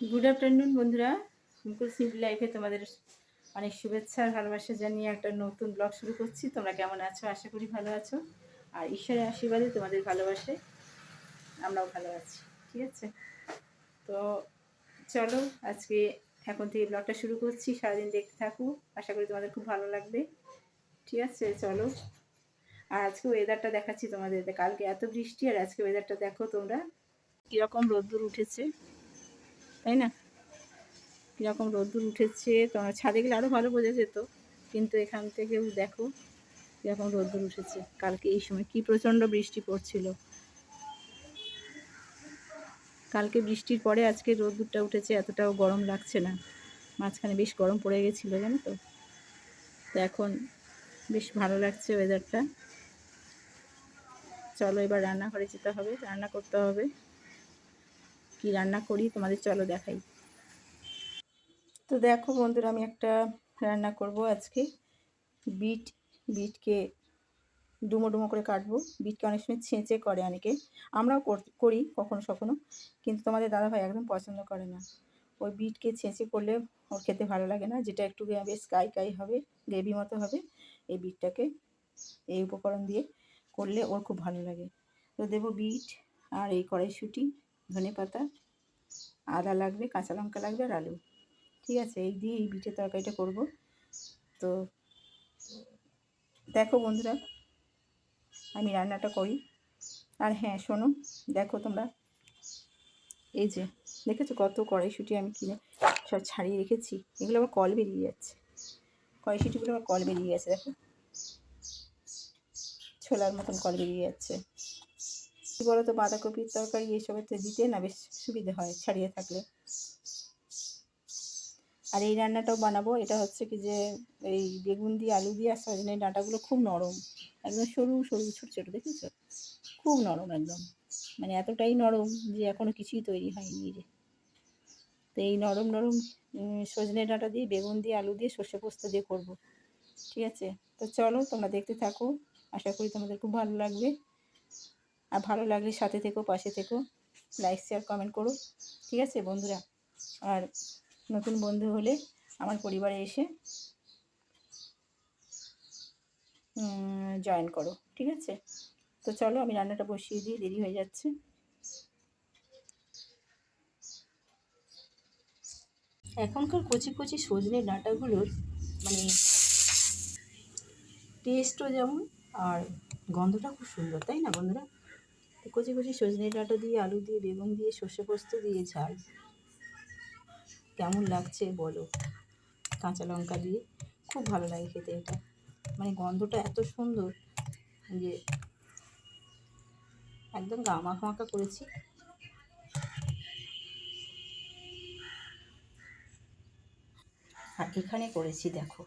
Good afternoon বন্ধুরা। মুকুল simple লাইফে তোমাদের অনেক শুভেচ্ছা আর ভালোবাসা জানিয়ে একটা নতুন ব্লগ শুরু করছি। তোমরা কেমন আছো? আশা করি ভালো আছো। আর ঈশ্বরের আশীর্বাদে তোমাদের ভালোবাসে আমরাও ভালো আছি, ঠিক আছে? তো চলো, আজকে এখন থেকে ব্লগটা শুরু করছি। সারাদিন দেখতে থাকো। আশা করি তোমাদের খুব ভালো লাগবে, ঠিক আছে? চলো। আর আজকে ওয়েদারটা দেখাচ্ছি তোমাদের। কালকে এত বৃষ্টি আর আজকে ওয়েদারটা দেখো তোমরা। কীরকম রোদ্দুর উঠেছে। তাই না? কীরকম রোদ্দুর উঠেছে তোমার ছাদে গেলে আরও ভালো বোঝা যেত। কিন্তু এখান থেকেও দেখো কীরকম রোদ্দুর উঠেছে। কালকে এই সময় কি প্রচণ্ড বৃষ্টি পড়ছিল। কালকে বৃষ্টির পরে আজকে রোদ্দুরটা উঠেছে, এতটাও গরম লাগছে না। মাঝখানে বেশ গরম পড়ে গেছিল, জানো তো? তো এখন বেশ ভালো লাগছে ওয়েদারটা চলো এবার রান্নাঘরে যেতে হবে, রান্না করতে হবে। কি রান্না করি তোমাদের চলো দেখাই। তো দেখো বন্ধুরা, আমি একটা রান্না করব আজকে। বিট, বিটকে ডুমো ডুমো করে কাটবো। বিটকে অনেক সময় ছেঁচে করে অনেকে। আমরাও করি কখনো কখনো কিন্তু তোমাদের দাদাভাই একদম পছন্দ করে না। ওই বিটকে ছেঁচে করলে ওর খেতে ভালো লাগে না, যেটা একটু বেশ কাই কাই হবে, গ্রেভি মতো হবে, এই বিটটাকে, এই উপকরণ দিয়ে করলে ওর খুব ভালো লাগে। তো দেবো বিট আর এই কড়াইশুঁটি। ধনে পাতা, আদা লাগবে, কাঁচা লঙ্কা লাগবে আর আলু। ঠিক আছে, এই দিয়ে এই বিটের তরকারিটা করব। তো দেখো বন্ধুরা, আমি রান্নাটা করি। আর হ্যাঁ শোনো, দেখো তোমরা। এই যে, দেখেছ কত কড়াইশুঁটি আমি কিনে সব ছাড়িয়ে রেখেছি? এগুলো আবার কল বেরিয়ে যাচ্ছে। কড়াইশুঁটিগুলো আবার কল বেরিয়ে গেছে, দেখো। ছোলার মতন কল বেরিয়ে যাচ্ছে। কী বলো তো বাঁধাকপির তরকারি এইসবেতে দিতে না বেশ সুবিধে হয় ছাড়িয়ে থাকলে। আর এই রান্নাটাও বানাবো, এটা হচ্ছে কি যে এই বেগুন দিয়ে, আলু দিয়ে, আর সজনের ডাঁটাগুলো খুব নরম, একদম সরু সরু ছোটো ছোটো, দেখেছ? খুব নরম একদম মানে এতটাই নরম যে এখনও কিছুই তৈরি হয়নি রে তো এই নরম নরম সজনে ডাঁটা দিয়ে, বেগুন দিয়ে, আলু দিয়ে, সর্ষে পোস্ত দিয়ে করব। ঠিক আছে? তো চলো তোমরা দেখতে থাকো, আশা করি তোমাদের খুব ভালো লাগবে। আর ভালো লাগলে সাথে থেকো, পাশে থেকো লাইক শেয়ার কমেন্ট করো, ঠিক আছে বন্ধুরা? আর নতুন বন্ধু হলে আমার পরিবারে এসে জয়েন করো, ঠিক আছে? তো চলো আমি রান্নাটা বসিয়ে দিই, দেরি হয়ে যাচ্ছে। এখনকার কচি কচি সজনে ডাঁটাগুলোর মানে টেস্টও যেমন, আর গন্ধটা খুব সুন্দর, তাই না বন্ধুরা? কচি কচি সজনে ডাঁটা দিয়ে, আলু দিয়ে, বেগুন দিয়ে, সর্ষে পোস্ত দিয়ে ঝাল। কেমন লাগছে বলো? কাঁচা লঙ্কা দিয়ে। খুব ভালো লাগে খেতে এটা। মানে গন্ধটা এত সুন্দর যে একদম গা মাখা মাখা করেছি। আর এখানে করেছি দেখো।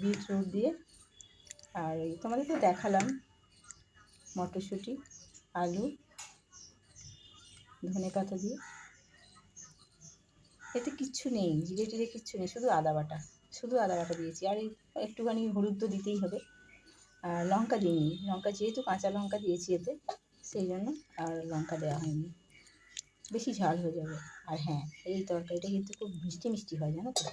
বিটরুট দিয়ে, আর তোমাদের তো দেখালাম মটরশুঁটি, আলু, ধনে পাতা দিয়ে। এতে কিচ্ছু নেই, জিরে টিরে কিচ্ছু নেই, শুধু আদা বাটা, শুধু আদা বাটা দিয়েছি। আর একটুখানি হলুদ তো দিতেই হবে। আর লঙ্কা দিইনি, লঙ্কা যেহেতু কাঁচা লঙ্কা দিয়েছি এতে, সেই জন্য আর লঙ্কা দেওয়া হয়নি। বেশি ঝাল হয়ে যাবে। আর হ্যাঁ এই তরকারিটা কিন্তু খুব মিষ্টি মিষ্টি হয়, জানো তো?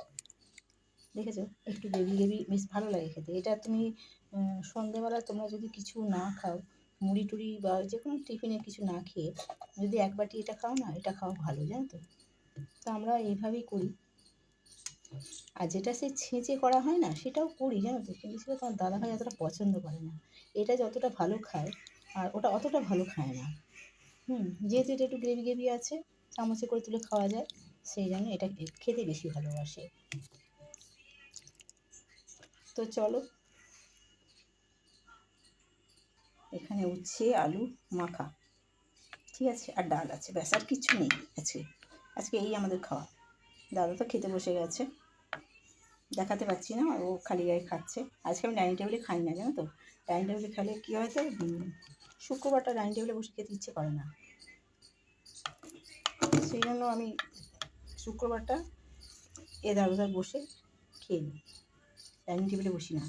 দেখেছ? একটু গ্রেভি গ্রেভি বেশ ভালো লাগে খেতে। এটা তুমি সন্ধেবেলা তোমরা যদি কিছু না খাও, মুড়ি টুড়ি বা যে কোনো টিফিনে কিছু না খেয়ে যদি এক বাটি এটা খাও না, এটা খাও ভালো, জানো তো? তো আমরা এইভাবেই করি। আর যেটা সে ছেঁচে করা হয় না, সেটাও করি, জানো তো? কিন্তু সেটা তোমার দাদাভাই অতটা পছন্দ করে না। এটা যতটা ভালো খায়, আর ওটা অতটা ভালো খায় না। হুম, যেহেতু এটা একটু গ্রেভি গ্রেভি আছে, চামচে করে তুলে খাওয়া যায়, সেই জন্য এটা খেতে বেশি ভালোবাসে। তো চলো। এখানে উচ্ছে, আলু, মাখা। ঠিক আছে, আর ডাল আছে। ব্যাস, আর কিছু নেই আজকে আজকে এই আমাদের খাওয়া। দাদা তো খেতে বসে গেছে। দেখাতে পাচ্ছি না, ও খালি গায়ে খাচ্ছে। আজকে আমি ডাইনিং টেবিলে খাই না, জানো তো? ডাইনিং টেবিলে খেলে কী হয় তো? শুক্রবারটা ডাইনিং টেবিলে বসে খেতে ইচ্ছে করে না। সেই জন্য আমি শুক্রবারটা এ দাদা বসে খেয়ে নিই। ডাইনিং টেবিলে বসি না।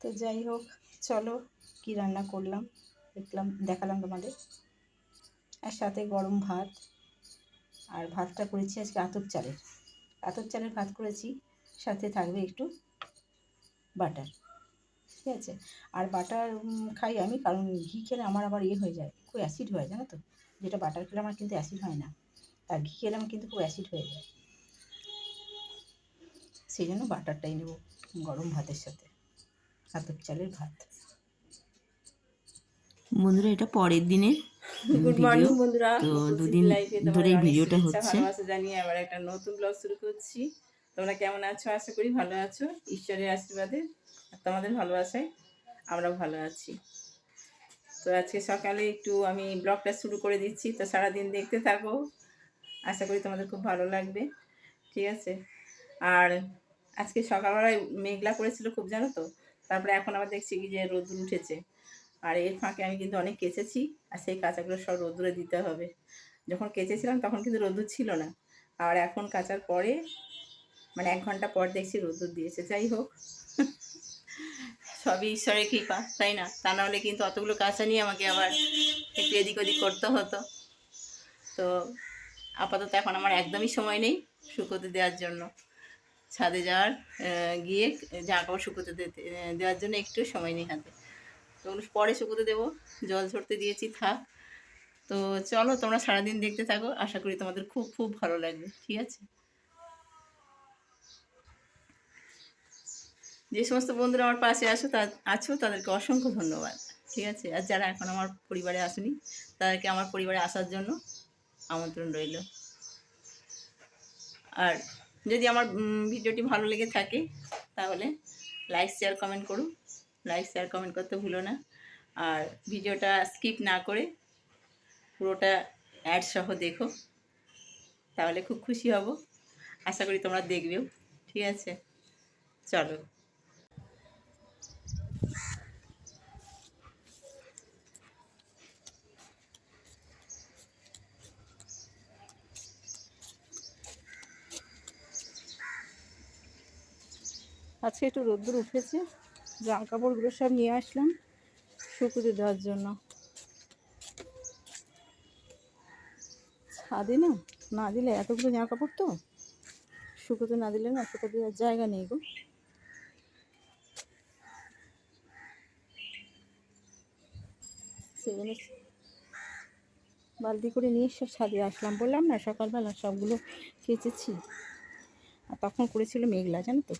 তো যাই হোক, চলো কি রান্না করলাম, দেখলাম, দেখালাম তোমাদের। আর সাথে গরম ভাত, আর ভাতটা করেছি আজকে আতপ চালের। আতপ চালের ভাত করেছি, সাথে থাকবে একটু বাটার, ঠিক আছে? আর বাটার খাই আমি, কারণ ঘি খেলে আমার আবার ইয়ে হয়ে যায়, খুব অ্যাসিড হয়, জানো তো? যেটা বাটার খেলে আমার কিন্তু অ্যাসিড হয় না। আর ঘি খেলে আমার কিন্তু খুব অ্যাসিড হয়ে যায়। সেই জন্য বাটারটাই নেব গরম ভাতের সাথে আতপ চালের ভাত। বন্ধুরা এটা পরের দিনের গুড মর্নিং বন্ধুরা। তো দুদিন ধরে এই ভিডিওটা হচ্ছে। ভালোবাসা জানিয়ে আবার একটা নতুন ব্লগ শুরু করছি। তোমরা কেমন আছো? আশা করি ভালো আছো। ঈশ্বরের আশীর্বাদে আর তোমাদের ভালোবাসায় আমরাও ভালো আছি। তো আজকে সকালে একটু আমি ব্লগটা শুরু করে দিচ্ছি। তো সারাদিন দেখতে থাকো। আশা করি তোমাদের খুব ভালো লাগবে। ঠিক আছে? আর আজকে সকালবেলায় মেঘলা করেছিল খুব, জানো তো? তারপরে এখন আবার দেখছি কি যে রোদ্দুর উঠেছে। আর এর ফাঁকে আমি কিন্তু অনেক কেচেছি, আর সেই কাঁচাগুলো সব রোদ্দুরে দিতে হবে। যখন কেচেছিলাম তখন কিন্তু রোদ্দুর ছিল না। আর এখন কাচার পরে মানে এক ঘণ্টা পর দেখছি রোদ্দুর দিয়েছে। যাই হোক। সবই ঈশ্বরের কৃপা, তাই না? তা নাহলে কিন্তু অতগুলো কাঁচা নিয়ে আমাকে আবার একটু এদিক ওদিক করতে হতো। তো আপাতত এখন আমার একদমই সময় নেই শুকোতে দেওয়ার জন্য। ছাদে যাওয়ার গিয়ে জামা কাপড় শুকোতে দেওয়ার জন্য একটু সময় নেই হাতে। তো পরে শুকোতে দেবো, জল ঝরতে দিয়েছি, থাক। তো চলো, তোমরা সারাদিন দেখতে থাকো, আশা করি তোমাদের খুব খুব ভালো লাগবে, ঠিক আছে? যে সমস্ত বন্ধুরা আমার পাশে আসো তা, আছো, তাদেরকে অসংখ্য ধন্যবাদ, ঠিক আছে? আর যারা এখন আমার পরিবারে আসেনি, তাদেরকে আমার পরিবারে আসার জন্য আমন্ত্রণ রইল। আর যদি আমার ভিডিওটি ভালো লেগে থাকে, তাহলে লাইক শেয়ার কমেন্ট করুন। লাইক শেয়ার কমেন্ট করতে ভুলো না। আর ভিডিওটা স্কিপ না করে পুরোটা অ্যাড সহ দেখো। তাহলে খুব খুশি হব। আশা করি তোমরা দেখবেও। ঠিক আছে? চলো। আজকে একটু রোদ্দুর উঠেছে, জামা কাপড়গুলো সব নিয়ে আসলাম শুকুতে দেওয়ার জন্য। ছাদে না না দিলে এতগুলো জামা কাপড় তো শুকোতে না দিলে না শুকোতে দেওয়ার জায়গা নেই গো। সেই জন্য বালতি করে নিয়ে সব ছাদে আসলাম, বললাম না সকালবেলা সবগুলো কেচেছি। আর তখন করেছিল মেঘলা, জানো তো?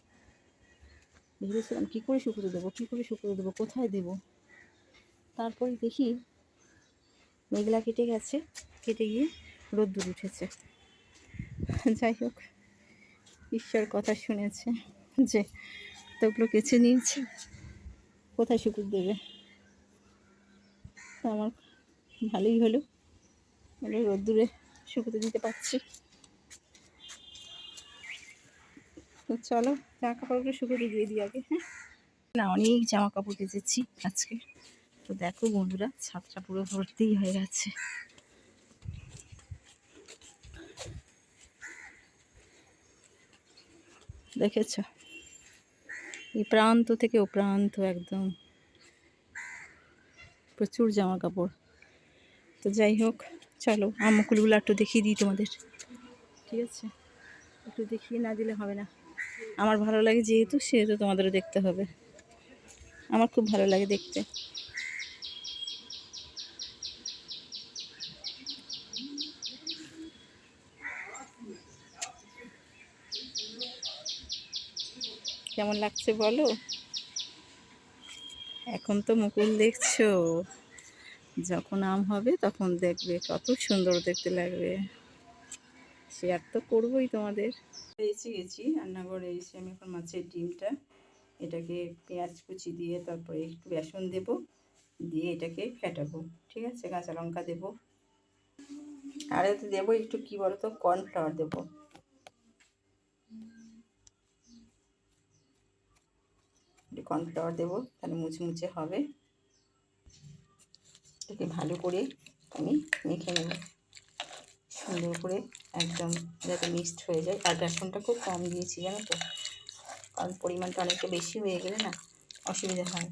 ভেবেছিলাম, কী করে শুকোতে দেবো? কী করে শুকোতে দেবো? কোথায় দেবো? তারপরে দেখি মেঘলা কেটে গেছে, কেটে গিয়ে রোদ্দুর উঠেছে। যাই হোক, ঈশ্বর কথা শুনেছে যে তোগুলো কেচে নিয়েছে, কোথায় শুকুর দেবে? আমার ভালোই হলো মানে রোদ্দুরে শুকুতে দিতে পারছি। তো চলো জামা কাপড়গুলো শুকোতে দিয়ে দিই আগে হ্যাঁ? না, অনেক জামা কাপড় কেচেছি আজকে। তো দেখো বন্ধুরা, ছাদটা পুরো ভর্তিই হয়ে গেছে। দেখেছ? এই প্রান্ত থেকে ও প্রান্ত একদম। প্রচুর জামা কাপড় তো যাই হোক, চলো আমকুলগুলো একটু দেখিয়ে দিই তোমাদের। ঠিক আছে? একটু দেখিয়ে না দিলে হবে না। আমার ভালো লাগে যেহেতু, সেহেতু তোমাদেরও দেখতে হবে। আমার খুব ভালো লাগে দেখতে। কেমন লাগছে বলো? এখন তো মুকুল দেখছ। যখন আম হবে তখন দেখবে, কত সুন্দর দেখতে লাগবে। শেয়ার তো করবোই তোমাদের। এসে গেছি, রান্নাঘরে এসে আমি এখন মাছের ডিমটা, এটাকে পেঁয়াজ কুচি দিয়ে তারপরে একটু বেসন দেব, দিয়ে এটাকে ফেটাবো, ঠিক আছে? কাঁচা লঙ্কা দেবো। আর এতে দেবো একটু কী বলতো? কর্নফ্লাওয়ার দেবো। কর্নফ্লাওয়ার দেবো, তাহলে মুচমুচে হবে। এটাকে ভালো করে আমি মেখে নেব। সুন্দর করে একদম যাতে মিক্সড হয়ে যায়। আর বেসনটা খুব কম দিয়েছি, জানো তো? কারণ পরিমাণটা অনেকটা বেশি হয়ে গেলে না অসুবিধা হয়।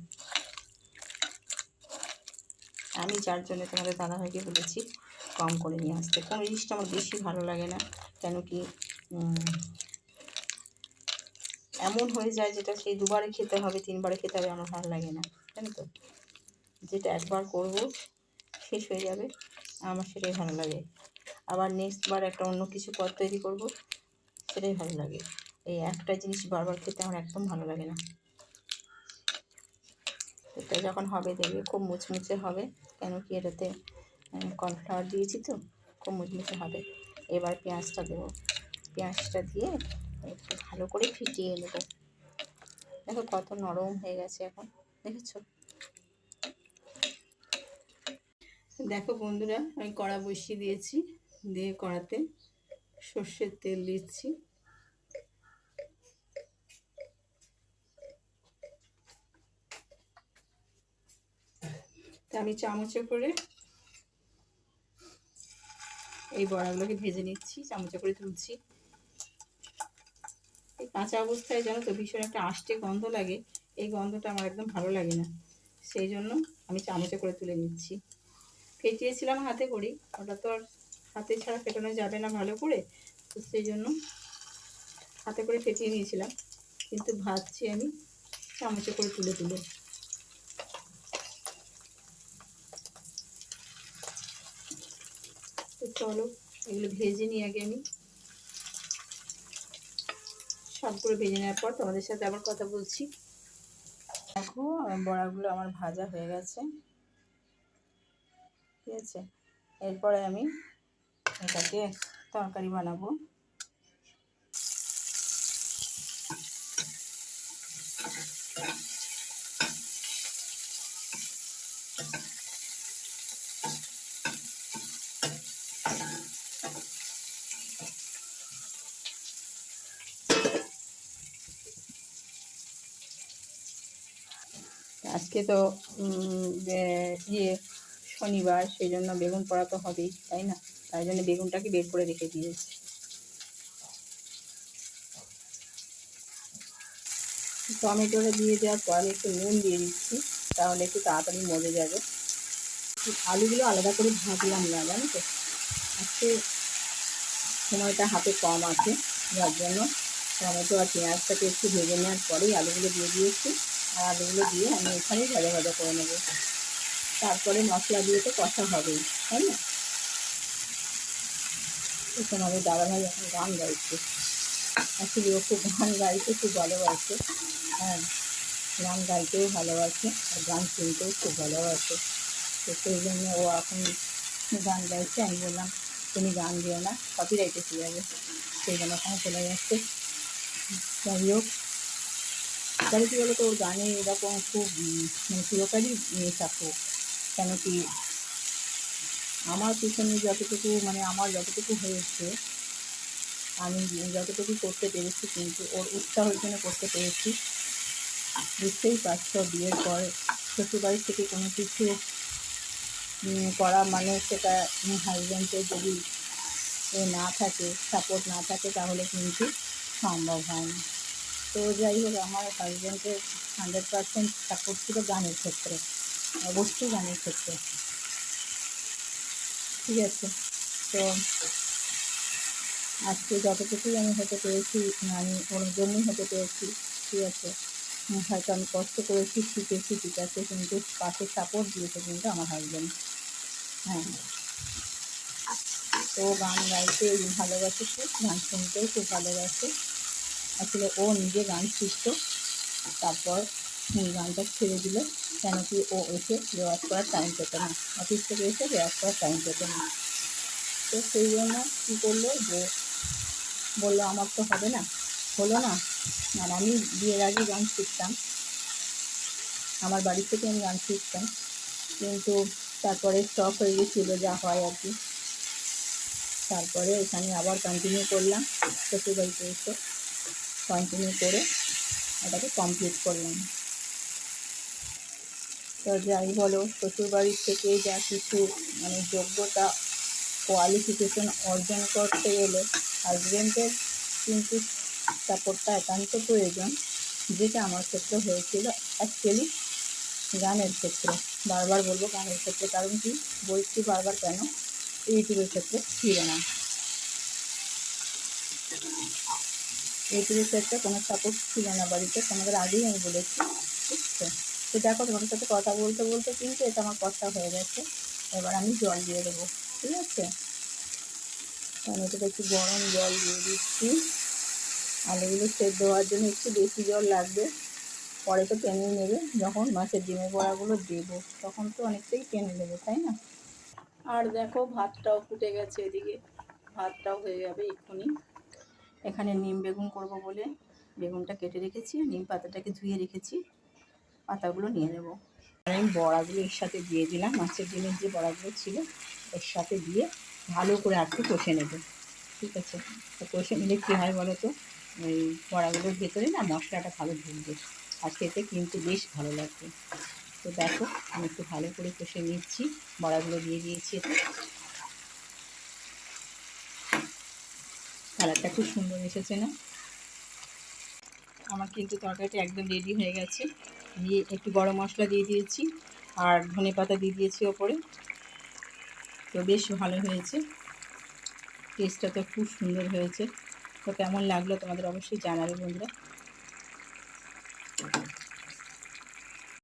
আমি যার জন্য তোমাদের দাদা দাদাভাইকে বলেছি, কম করে নিয়ে আসতে। কোন জিনিসটা আমার বেশি ভালো লাগে না। কেন কি এমন হয়ে যায় যেটা সেই দুবারে খেতে হবে, তিনবারে খেতে হবে, আমার ভালো লাগে না। জানো তো? যেটা একবার করব, শেষ হয়ে যাবে, আমার সেটাই ভালো লাগে। আবার নেক্সট বার একটা অন্য কিছু পদ তৈরি করব, সেটাই ভালো লাগে। এই একটা জিনিস বারবার খেতে আমার একদম ভালো লাগে না। এটা যখন হবে দেখবে, খুব মুচমুচে হবে, কেন কি এটাতে কর্নফ্লাওয়ার দিয়েছি তো, খুব মুচমুচে হবে। এবার পেঁয়াজটা দেবো। পেঁয়াজটা দিয়ে একটু ভালো করে ফিটিয়ে নেব। দেখো কত নরম হয়ে গেছে এখন, দেখেছ? দেখো বন্ধুরা, আমি কড়া বসিয়ে দিয়েছি। দিয়ে কড়াতে সর্ষের তেল দিচ্ছি। আমি চামচে করে এই বড়াগুলোকে ভেজে নিচ্ছি, চামচে করে তুলছি। এই কাঁচা অবস্থায় জানো তো ভীষণ একটা আষ্টে গন্ধ লাগে, এই গন্ধটা আমার একদম ভালো লাগে না। সেই জন্য আমি চামচে করে তুলে নিচ্ছি। ফেটিয়েছিলাম হাতে করি ওটা তো আর হাতে ছাড়া ফেটানো যাবে না ভালো করে, তো সেই জন্য হাতে করে ফেটিয়ে নিয়েছিলাম। কিন্তু ভাজছি আমি, চামচে করে তুলে তুলে। তো চলো, এগুলো ভেজে নিই আগে আমি। সবগুলো ভেজে নেওয়ার পর তোমাদের সাথে আবার কথা বলছি। দেখো, বড়াগুলো আমার ভাজা হয়ে গেছে। ঠিক আছে? এরপরে আমি এটাকে তরকারি বানাবো। আজকে তো ইয়ে শনিবার, সেই জন্য বেগুন পোড়া তো হবেই, তাই না? তাই জন্য বেগুনটাকে বের করে রেখে দিয়েছি। টমেটোটা দিয়ে দেওয়ার পর আমি একটু নুন দিয়ে দিচ্ছি, তাহলে একটু তাড়াতাড়ি মজে যাবে। আলুগুলো আলাদা করে ভাজলাম না, জানো তো? আজকে সময়টা হাতে কম আছে, যার জন্য টমেটো আর পেঁয়াজটাকে একটু ভেজে নেওয়ার পরেই আলুগুলো দিয়ে দিয়েছি। আর আলুগুলো দিয়ে আমি এখানেই ভাজা ভাজা করে নেব। তারপরে মশলা দিয়ে তো কষা হবেই, তাই না? এখন আমাদের দাদাভাই এখন গান গাইছে। আসলে ও খুব গান গাইতে খুব ভালোবাসে। হ্যাঁ গান গাইতেও ভালোবাসে আর গান শুনতেও খুব ভালোবাসে। তো সেই জন্য ও এখন গান গাইছে। আমি বললাম, তুমি গান দিও না কপিরাইট এসে যাবে। সেই জন্য ওখানে চলে যাচ্ছে। যাই হোক, তাহলে কী বলতো? ওর গানে এরকম খুব মানে চিরকালই নেশা খুব কেন কি আমার পিছনে যতটুকু মানে আমার যতটুকু হয়েছে, আমি যতটুকু করতে পেরেছি, কিন্তু ওর উৎসাহের জন্য করতে পেরেছি। বুঝতেই পারছ, বিয়ের পর শ্বশুরবাড়ি থেকে কোনো কিছু করা মানে সেটা হাজব্যান্ডের যদি এ না থাকে সাপোর্ট না থাকে, তাহলে কিন্তু সম্ভব হয় না। তো যাই হোক, আমার হাজব্যান্ডের হান্ড্রেড পার্সেন্ট সাপোর্ট ছিল গানের ক্ষেত্রে, অবশ্যই গানের ক্ষেত্রে। ঠিক আছে। তো আজকে যতটুকুই আমি হতে পেরেছি আমি ওর জন্যই হতে পেরেছি, ঠিক আছে। হয়তো আমি কষ্ট করেছি, শিখেছি, ঠিক আছে, কিন্তু পাশে সাপোর্ট দিয়েছে কিন্তু আমার হাজব্যান্ড হ্যাঁ। তো গান গাইতে ভালোবাসে খুব গান শুনতেও খুব ভালোবাসে। আসলে ও নিজে গান শিখতো, তারপর গানটা ছেড়ে দিল কেন কি ও এসে রেওয়াজ করার টাইম পেত না। অফিস থেকে এসে রেওয়াজ করার টাইম পেত না। তো সেই জন্য কী করল যে, বলল, আমার তো হবে না। হলো না। আর আমি বিয়ের আগে গান শিখতাম। আমার বাড়ি থেকে আমি গান শিখতাম। কিন্তু তারপরে স্টপ হয়ে গেছিল যা হয় আর কি। তারপরে এখানে আবার কন্টিনিউ করলাম। শ্বশুরবাড়িতে এসে কন্টিনিউ করে এটাকে কমপ্লিট করলাম। তো যাই বলো, শ্বশুরবাড়ির থেকে যা কিছু মানে যোগ্যতা কোয়ালিফিকেশন অর্জন করতে গেলে হাজব্যান্ডের কিন্তু সাপোর্টটা একান্ত প্রয়োজন, যেটা আমার ক্ষেত্রে হয়েছিল অ্যাকচুয়ালি গানের ক্ষেত্রে। বারবার বলব গানের ক্ষেত্রে, কারণ কি? বলছি বারবার কেন? ইউটিউবের ক্ষেত্রে ছিল না। ইউটিউবের ক্ষেত্রে কোনো সাপোর্ট ছিল না বাড়িতে, তোমাদের আগেই আমি বলেছি, বুঝছ? তো দেখো, তোমাদের সাথে কথা বলতে বলতে কিন্তু এটা আমার কথা হয়ে গেছে। এবার আমি জল দিয়ে দেবো, ঠিক আছে? আমি এটাতে একটু গরম জল দিয়ে দিচ্ছি। আলুগুলো সেদ্ধ হওয়ার জন্য একটু বেশি জল লাগবে। পরে তো টেনে নেবে, যখন মাছের ডিমের বড়াগুলো দেবো, তখন তো অনেকটাই টেনে নেবে, তাই না? আর দেখো, ভাতটাও ফুটে গেছে এদিকে। ভাতটাও হয়ে যাবে এক্ষুনি। এখানে নিম বেগুন করব বলে। বেগুনটা কেটে রেখেছি নিম পাতাটাকে ধুয়ে রেখেছি। পাতাগুলো নিয়ে নেব। আমি বড়াগুলো এর সাথে দিয়ে দিলাম, মাছের ডিমের যে বড়াগুলো ছিল এর সাথে দিয়ে ভালো করে আর কষে নেব, ঠিক আছে? তো কষে নিলে কী হয় বলো তো? ওই বড়াগুলোর ভেতরে না মশলাটা ভালো ঢুকবে, আর খেতে কিন্তু বেশ ভালো লাগবে। তো দেখো, আমি একটু ভালো করে কষে নিচ্ছি, বড়াগুলো দিয়ে দিয়েছি কালারটা খুব সুন্দর এসেছে না? আমার কিন্তু তরকারিটা একদম রেডি হয়ে গেছে। দিয়ে একটু গরম মশলা দিয়ে দিয়েছি আর ধনে পাতা দিয়ে দিয়েছি ওপরে। তো বেশ ভালো হয়েছে। টেস্টটা তো খুব সুন্দর হয়েছে। তো কেমন লাগল তোমাদের অবশ্যই জানাবে বন্ধুরা।